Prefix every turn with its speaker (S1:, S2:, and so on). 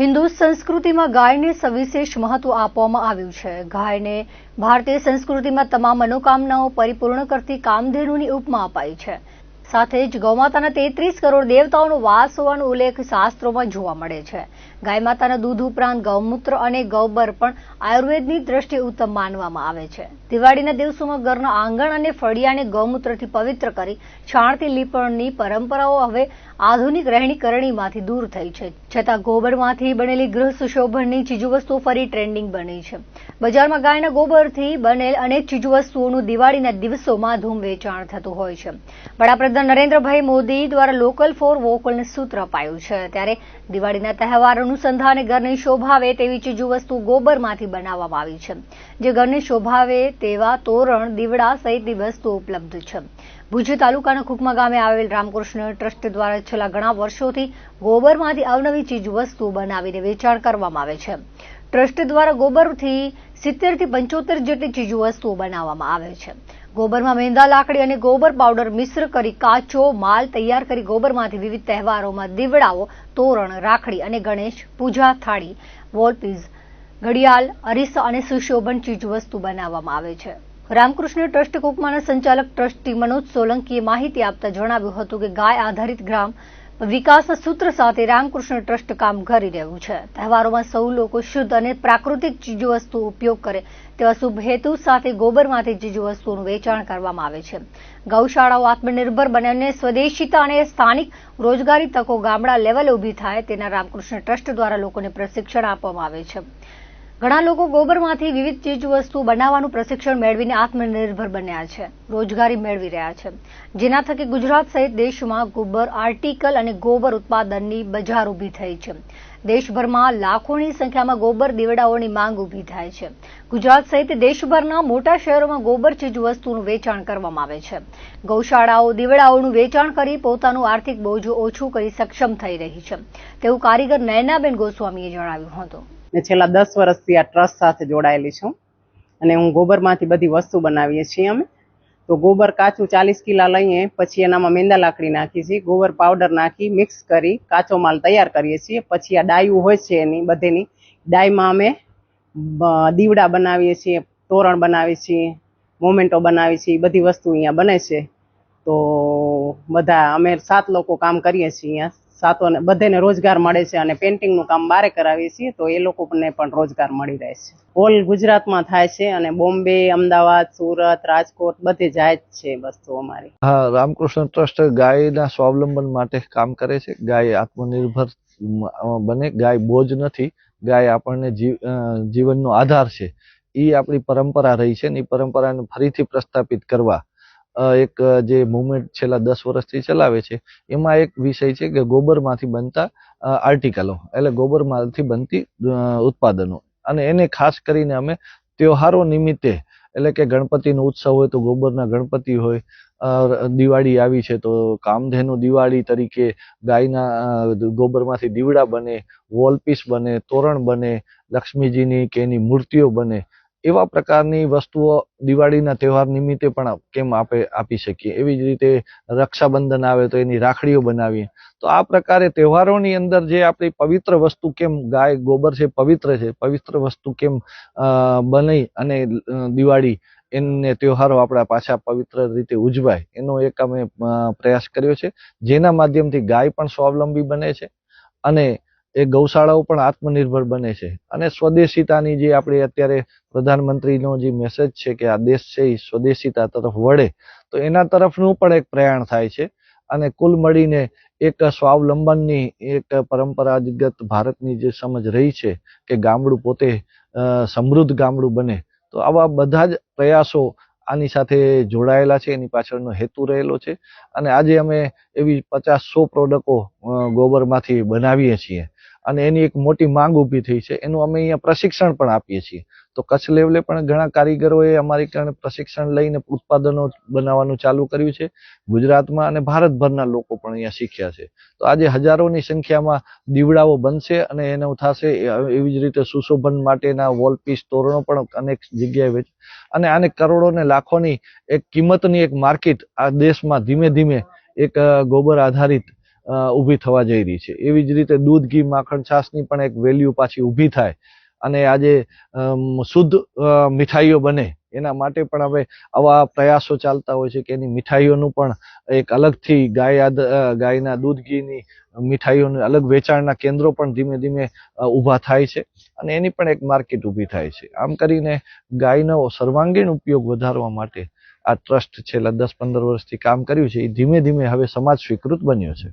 S1: હિન્દુ સંસ્કૃતિમાં ગાયને સવિશેષ મહત્વ આપવામાં આવ્યું છે. ગાયને ભારતીય સંસ્કૃતિમાં તમામ મનોકામનાઓ પરિપૂર્ણ કરતી કામધેનુની ઉપમા અપાઈ છે. સાથે જ ગૌમાતાના તેત્રીસ કરોડ દેવતાઓનો વાસ હોવાનો ઉલ્લેખ શાસ્ત્રોમાં જોવા મળે છે. ગાય દૂધ ઉપરાંત ગૌમૂત્ર અને ગૌબર પણ આયુર્વેદની દ્રષ્ટિએ ઉત્તમ માનવામાં આવે છે. દિવાળીના દિવસોમાં ઘરના આંગણ અને ફળિયાને ગૌમૂત્રથી પવિત્ર કરી છાણથી લીપણની પરંપરાઓ હવે આધુનિક રહેણી કરણીમાંથી દૂર થઈ છે. છતાં ગોબરમાંથી બનેલી ગૃહ સુશોભનની ચીજવસ્તુઓ ફરી ટ્રેન્ડિંગ બની છે. બજારમાં ગાયના ગોબરથી બનેલ અનેક ચીજવસ્તુઓનું દિવાળીના દિવસોમાં ધૂમ વેચાણ થતું હોય છે. વડાપ્રધાન નરેન્દ્રભાઈ મોદી દ્વારા લોકલ ફોર વોકલને સૂત્ર અપાયું છે. ત્યારે દિવાળીના તહેવાર અનુસંધાને ઘરની શોભાવે તેવી ચીજવસ્તુ ગોબરમાંથી બનાવવામાં આવી છે. જે ઘરને શોભાવે તેવા તોરણ, દીવડા સહિતની વસ્તુઓ ઉપલબ્ધ છે. ભુજ તાલુકાના ખુકમા ગામે આવેલ રામકૃષ્ણ ટ્રસ્ટ દ્વારા છેલ્લા ઘણા વર્ષોથી ગોબરમાંથી અવનવી ચીજ વસ્તુઓ બનાવીને વેચાણ કરવામાં આવે છે. ટ્રસ્ટ દ્વારા ગોબરથી સિત્તેરથી પંચોતેર જેટલી ચીજો વસ્તુઓ બનાવવામાં આવે છે. ગોબરમાં મેંદા લાકડી અને ગોબર પાવડર મિશ્ર કરી કાચો માલ તૈયાર કરી ગોબરમાંથી વિવિધ તહેવારોમાં દીવડાઓ, તોરણ, રાખડી અને ગણેશ પૂજા થાળી વોલપીઝ ઘડિયાળ, અરીસા અને સુશોભન ચીજવસ્તુ બનાવવામાં આવે છે. રામકૃષ્ણ ટ્રસ્ટ કુકમાના સંચાલક ટ્રસ્ટી મનોજ સોલંકીએ માહિતી આપતા જણાવ્યું હતું કે ગાય આધારિત ગ્રામ વિકાસ સૂત્ર સાથે રામકૃષ્ણ ટ્રસ્ટ કામ કરી રહ્યું છે. તહેવારોમાં સૌ લોકો શુદ્ધ અને પ્રાકૃતિક ચીજવસ્તુ ઉપયોગ કરે તેવા શુભ હેતુ સાથે ગોબરમાંથી ચીજવસ્તુઓનું વેચાણ કરવામાં આવે છે. ગૌશાળાઓ આત્મનિર્ભર બને અને સ્વદેશીતા અને સ્થાનિક રોજગારી તકો ગામડા લેવલે ઊભી થાય તેના રામકૃષ્ણ ટ્રસ્ટ દ્વારા લોકોને પ્રશિક્ષણ આપવામાં આવે છે. ઘણા લોકો ગોબરમાંથી વિવિધ ચીજવસ્તુ બનાવવાનું પ્રશિક્ષણ મેળવીને આત્મનિર્ભર બન્યા છે, રોજગારી મેળવી રહ્યા છે. જેના થકી ગુજરાત સહિત દેશમાં ગોબર આર્ટિકલ અને ગોબર ઉત્પાદનની બજાર ઊભી થઈ છે. દેશભરમાં લાખોની સંખ્યામાં ગોબર દીવડાઓની માંગ ઊભી થાય છે. ગુજરાત સહિત દેશભરના મોટા શહેરોમાં ગોબર ચીજવસ્તુનું વેચાણ કરવામાં આવે છે. ગૌશાળાઓ, દીવડાઓનું વેચાણ કરી પોતાનું આર્થિક બોજો ઓછું કરી સક્ષમ થઈ રહી છે. તેવું કારીગર નયનાબેન ગોસ્વામીએ જણાવ્યું હતું.
S2: ને છેલ્લા દસ વર્ષથી આ ટ્રસ્ટ સાથે જોડાયેલી છું. અને હું ગોબરમાંથી બધી વસ્તુ બનાવીએ છીએ અમે. તો ગોબર કાચું ચાલીસ કિલા લઈએ, પછી એનામાં મેંદા લાકડી નાખીએ છીએ, ગોબર પાવડર નાખી, મિક્સ કરી કાચો માલ તૈયાર કરીએ છીએ. પછી આ ડાયું હોય છે એની, બધીની. ડાયમાં અમે દીવડા બનાવીએ છીએ, તોરણ બનાવીએ છીએ, મોમેન્ટો બનાવીએ છીએ, બધી વસ્તુ અહીંયા બને છે. તો બધા, અમે સાત લોકો કામ કરીએ છીએ અહીંયા. સાતોને બધાને રોજગાર મળે છે અને પેન્ટિંગનું કામ બારે કરાવીએ છીએ, તો એ લોકોને પણ રોજગાર મળી રહે છે. ઓલ ગુજરાતમાં થાય છે અને બોમ્બે, અમદાવાદ, સુરત, રાજકોટ બધે જાય જ છે વસ્તુ અમારી.
S3: હા, રામકૃષ્ણ ટ્રસ્ટ ગાયના સ્વાવલંબન માટે કામ કરે છે. ગાય આત્મનિર્ભર બને, ગાય બોજ નથી, ગાય આપણને જીવનનો આધાર છે. એ આપણી પરંપરા રહી છે ને એ પરંપરાને ફરીથી પ્રસ્થાપિત કરવા એક જે મુવમેન્ટ છેલ્લા દસ વર્ષથી ચલાવે છે, એમાં એક વિષય છે કે ગોબરમાંથી બનતા આર્ટિકલો એટલે ગોબરમાંથી બનતી ઉત્પાદનો. અને એને ખાસ કરીને અમે તહેવારો નિમિત્તે, એટલે કે ગણપતિનો ઉત્સવ હોય તો ગોબરના ગણપતિ હોય દિવાળી આવી છે તો કામધેનુ દિવાળી તરીકે ગાયના ગોબરમાંથી દીવડા બને વોલપીસ બને, તોરણ બને, લક્ષ્મીજીની કે એની મૂર્તિઓ બને એવા પ્રકારની વસ્તુઓ દિવાળીના તહેવાર નિમિત્તે પણ કેમ આપે, આપી શકીએ? એવી જ રીતે રક્ષાબંધન આવે તો એની રાખડીઓ બનાવીએ. તો આ પ્રકારે તહેવારોની અંદર જે આપણી પવિત્ર વસ્તુ કેમ ગાય, ગોબર છે, પવિત્ર છે, પવિત્ર વસ્તુ કેમ બની અને દિવાળી એને તહેવારો આપણા પાછા પવિત્ર રીતે ઉજવાય, એનો એક અમે પ્રયાસ કર્યો છે. જેના માધ્યમથી ગાય પણ સ્વાવલંબી બને છે અને એ ગૌશાળાઓ પણ આત્મનિર્ભર બને છે. અને સ્વદેશીતાની જે આપણે અત્યારે પ્રધાનમંત્રીનો જે મેસેજ છે કે આ દેશ છે એ સ્વદેશીતા તરફ વળે, તો એના તરફનું પણ એક પ્રયાણ થાય છે. અને કુલ મળીને એક સ્વાવલંબનની એક પરંપરાગત ભારતની જે સમજ રહી છે કે ગામડું પોતે સમૃદ્ધ ગામડું બને, તો આવા બધા જ પ્રયાસો આની સાથે જોડાયેલા છે, એની પાછળનો હેતુ રહેલો છે. અને આજે અમે એવી પચાસ સો પ્રોડક્ટો ગોબરમાંથી બનાવીએ છીએ. અને એની એક મોટી માંગ ઊભી થઈ છે. એનું અમે અહીંયા પ્રશિક્ષણ પણ આપીએ છીએ. તો કચ્છ લેવલે પણ ઘણા કારીગરોએ અમારી કારણે પ્રશિક્ષણ લઈને ઉત્પાદનો બનાવવાનું ચાલુ કર્યું છે. ગુજરાતમાં અને ભારતભરના લોકો પણ અહીંયા શીખ્યા છે. તો આજે હજારોની સંખ્યામાં દીવડાઓ બનશે અને એનું થશે એવી જ રીતે સુશોભન માટેના વોલપીસ તોરણો પણ અનેક જગ્યાએ વેચ અને આને કરોડો ને લાખોની એક કિંમતની એક માર્કેટ આ દેશમાં ધીમે ધીમે એક ગોબર આધારિત ઊભી થવા જઈ રહી છે. એવી જ રીતે દૂધ, ઘી, માખણ, છાશની પણ એક વેલ્યુ પાછી ઊભી થાય અને આજે શુદ્ધ મીઠાઈઓ બને. એના માટે પણ હવે આવા પ્રયાસો ચાલતા હોય છે કે એની મીઠાઈઓનું પણ એક અલગથી ગાય ગાયના દૂધ, ઘીની મીઠાઈઓનું અલગ વેચાણના કેન્દ્રો પણ ધીમે ધીમે ઊભા થાય છે અને એની પણ એક માર્કેટ ઊભી થાય છે. આમ કરીને ગાયનો સર્વાંગીણ ઉપયોગ વધારવા માટે આ ટ્રસ્ટ છેલ્લા દસ પંદર વર્ષથી કામ કર્યું છે, એ ધીમે ધીમે હવે સમાજ સ્વીકૃત બન્યો છે.